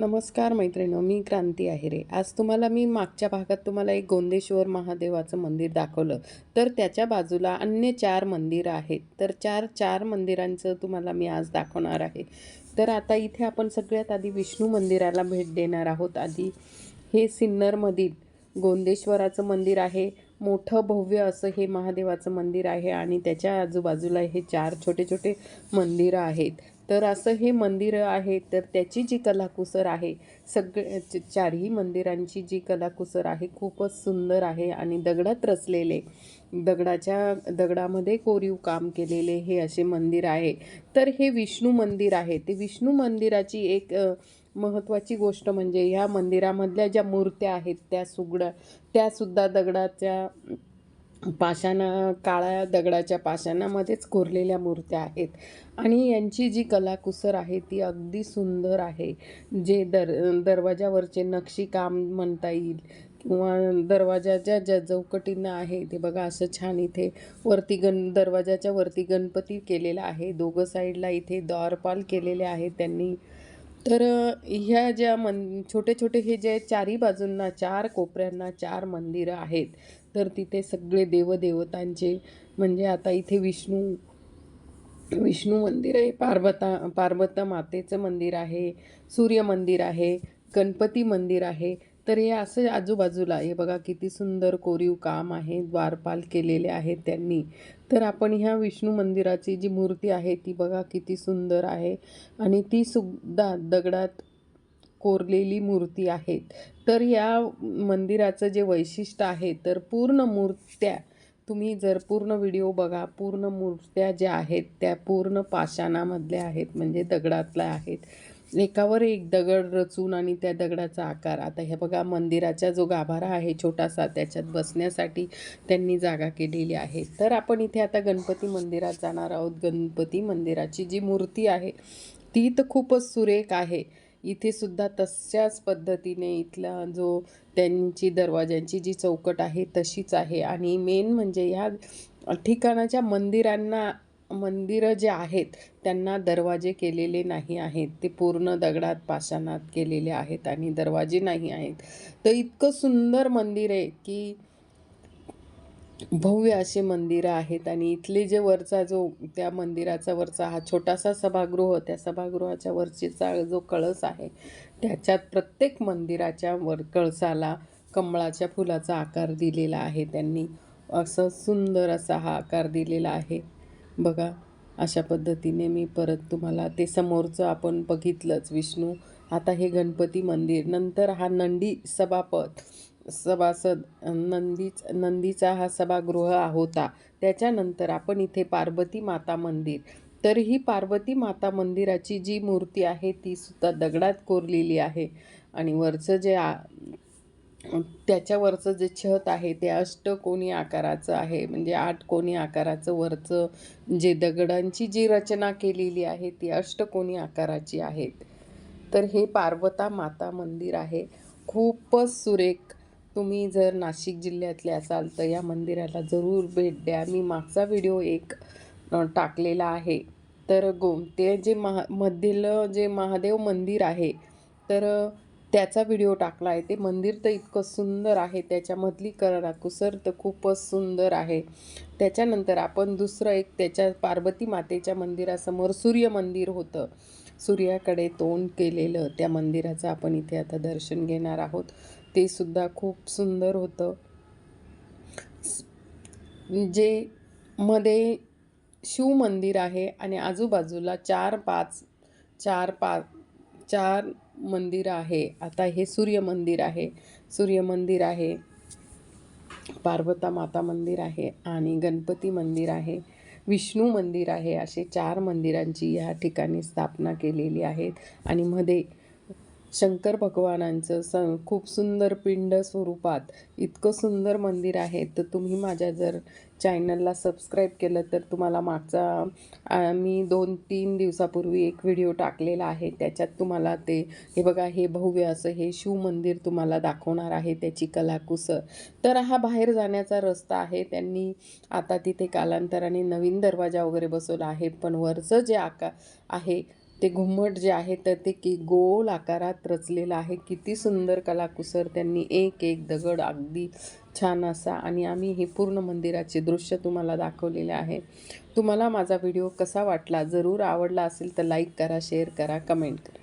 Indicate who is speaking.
Speaker 1: नमस्कार मैत्रिणी मी क्रांती आहे रे. आज तुम्हाला मी मागच्या भागात तुम्हाला एक गोंदेश्वर महादेवाचं मंदिर दाखवलं. तर त्याच्या बाजूला अन्य चार मंदिरं आहेत. तर चार चार मंदिरांचं तुम्हाला मी आज दाखवणार आहे. तर आता इथे आपण सगळ्यात आधी विष्णू मंदिराला भेट देणार आहोत आधी. हे सिन्नरमधील गोंदेश्वराचं मंदिर आहे. मोठं भव्य असं हे महादेवाचं मंदिर आहे आणि त्याच्या आजूबाजूला हे चार छोटे छोटे मंदिरं आहेत. तर असं हे मंदिरं आहे तर त्याची जी कलाकुसर आहे सगळे च- चारही मंदिरांची जी कलाकुसर आहे खूपच सुंदर आहे आणि दगडात रचलेले दगडाच्या दगडामध्ये कोरीव काम केलेले हे असे मंदिर आहे. तर हे विष्णू मंदिर आहे. ते विष्णू मंदिराची एक महत्त्वाची गोष्ट म्हणजे ह्या मंदिरामधल्या ज्या मूर्त्या आहेत त्या सुगड्या त्यासुद्धा दगडाच्या पाषाण काळ्या दगडाच्या पाषाणामध्येच कोरलेल्या मूर्त्या आहेत. आणि यांची जी कलाकुसर आहे ती अगदी सुंदर आहे. जे दर दरवाजावरचे नक्षीकाम म्हणता येईल किंवा दरवाजाच्या ज्या चौकटींना आहे ते बघा असं छान इथे वरती गण दरवाजाच्या वरती गणपती केलेला आहे. दोघं साईडला इथे द्वारपाल केलेले आहेत त्यांनी. तर ह्या ज्या मन छोटे छोटे हे जे चारी बाजूंना चार कोपऱ्यांना चार मंदिरं आहेत तर तिथे सगळे देवदेवतांचे म्हणजे आता इथे विष्णू विष्णू मंदिर आहे पार्वता पार्वता मातेचं मंदिर आहे सूर्य मंदिर आहे गणपती मंदिर आहे तर हे असं आजूबाजूला हे बघा किती सुंदर कोरीव काम आहे. द्वारपाल केलेले आहेत त्यांनी. तर आपण ह्या विष्णू मंदिराची जी मूर्ती आहे ती बघा किती सुंदर आहे. आणि ती सुद्धा दगडात कोरलेली मूर्ती आहेत. तर या मंदिराचं जे वैशिष्ट्य आहे तर पूर्ण मूर्त्या तुम्ही जर पूर्ण व्हिडिओ बघा पूर्ण मूर्त्या ज्या आहेत त्या पूर्ण पाषाणामधल्या आहेत म्हणजे दगडातल्या आहेत. एकावर एक दगड रचून आणि त्या दगडाचा आकार. आता हे बघा मंदिराचा जो गाभारा आहे छोटासा त्याच्यात बसण्यासाठी त्यांनी जागा केलेली आहे. तर आपण इथे आता गणपती मंदिरात जाणार आहोत. गणपती मंदिराची जी मूर्ती आहे ती तर खूपच सुरेख आहे. इथे सुद्धा तशाच पद्धतीने इथला जो त्यांची दरवाज्यांची जी चौकट आहे तशीच आहे. आणि मेन म्हणजे ह्या ठिकाणाच्या मंदिरांना मंदिरं जे आहेत त्यांना दरवाजे केलेले नाही आहेत. ते पूर्ण दगडात पाषाणात केलेले आहेत आणि दरवाजे नाही आहेत. तर इतकं सुंदर मंदिर आहे की भव्य असे मंदिरं आहेत आणि इथले जे वरचा जो त्या मंदिराचा वरचा हा छोटासा सभागृह त्या सभागृहाच्या वरचीचा जो कळस आहे त्याच्यात प्रत्येक मंदिराच्या वर कळसाला कमळाच्या फुलाचा आकार दिलेला आहे. त्यांनी असं सुंदर असा हा आकार दिलेला आहे. बघा अशा पद्धतीने मी परत तुम्हाला ते समोरचं आपण बघितलंच. विष्णू आता हे गणपती मंदिर नंतर हा नंदी सभापद सभासद नंदीच नंदीचा हा सभागृह होता. त्याच्यानंतर आपण इथे पार्वती माता मंदिर. तर ही पार्वती माता मंदिराची जी मूर्ती आहे ती सुद्धा दगडात कोरलेली आहे. आणि वरचं जे आ त्याच्यावरचं जे छत आहे ते अष्टकोनी आकाराचं आहे. म्हणजे आठ कोणी आकाराचं वरचं जे दगडांची जी रचना केलेली आहे ती अष्टकोनी आकाराची आहेत. तर हे पार्वता माता मंदिर आहे. खूपच सुरेख. तुम्ही जर नाशिक जिल्ह्यातले असाल तर या मंदिराला जरूर भेट द्या. मी मागचा व्हिडिओ एक टाकलेला आहे. तर गो ते जे महा मधील जे महादेव मंदिर आहे तर त्याचा व्हिडिओ टाकला आहे. ते मंदिर तर इतकं सुंदर आहे. त्याच्यामधली कलाकुसर तर खूपच सुंदर आहे. त्याच्यानंतर आपण दुसरं एक त्याच्या पार्वती मातेच्या मंदिरासमोर सूर्य मंदिर होतं. सूर्याकडे तोंड केलेलं त्या मंदिराचं आपण इथे आता दर्शन घेणार आहोत. ते सुद्धा खूप सुंदर होतं. जे मध्ये शिव मंदिर आहे आणि आजूबाजूला चार पाच चार पाच चार मंदिर आहे. आता हे सूर्य मंदिर आहे. सूर्य मंदिर आहे. पार्वता माता मंदिर आहे आणि गणपती मंदिर आहे. विष्णू मंदिर आहे. असे चार मंदिरांची या ठिकाणी स्थापना केलेली आहेत. आणि मध्ये शंकर भगवानांचं स खूप सुंदर पिंड स्वरूपात इतकं सुंदर मंदिर आहे. तर तुम्ही माझ्या जर चॅनलला सबस्क्राईब केलं तर तुम्हाला मागचा मी दोन तीन दिवसापूर्वी एक व्हिडिओ टाकलेला आहे. त्याच्यात तुम्हाला ते हे बघा हे भव्य असं हे शिव मंदिर तुम्हाला दाखवणार आहे त्याची कलाकुसर तर हा बाहेर जाण्याचा रस्ता आहे. त्यांनी आता तिथे कालांतराने नवीन दरवाजा वगैरे बसवला आहे. पण वरचं जे आका आहे ते घुमट जे आहे तर ते की गोल आकारात रचलेलं आहे. किती सुंदर कलाकुसर त्यांनी एक एक दगड अगदी छान असा. आणि आम्ही हे पूर्ण मंदिराचे दृश्य तुम्हाला दाखवलेले आहे. तुम्हाला माझा व्हिडिओ कसा वाटला? जरूर आवडला असेल तर लाईक करा शेअर करा कमेंट करा.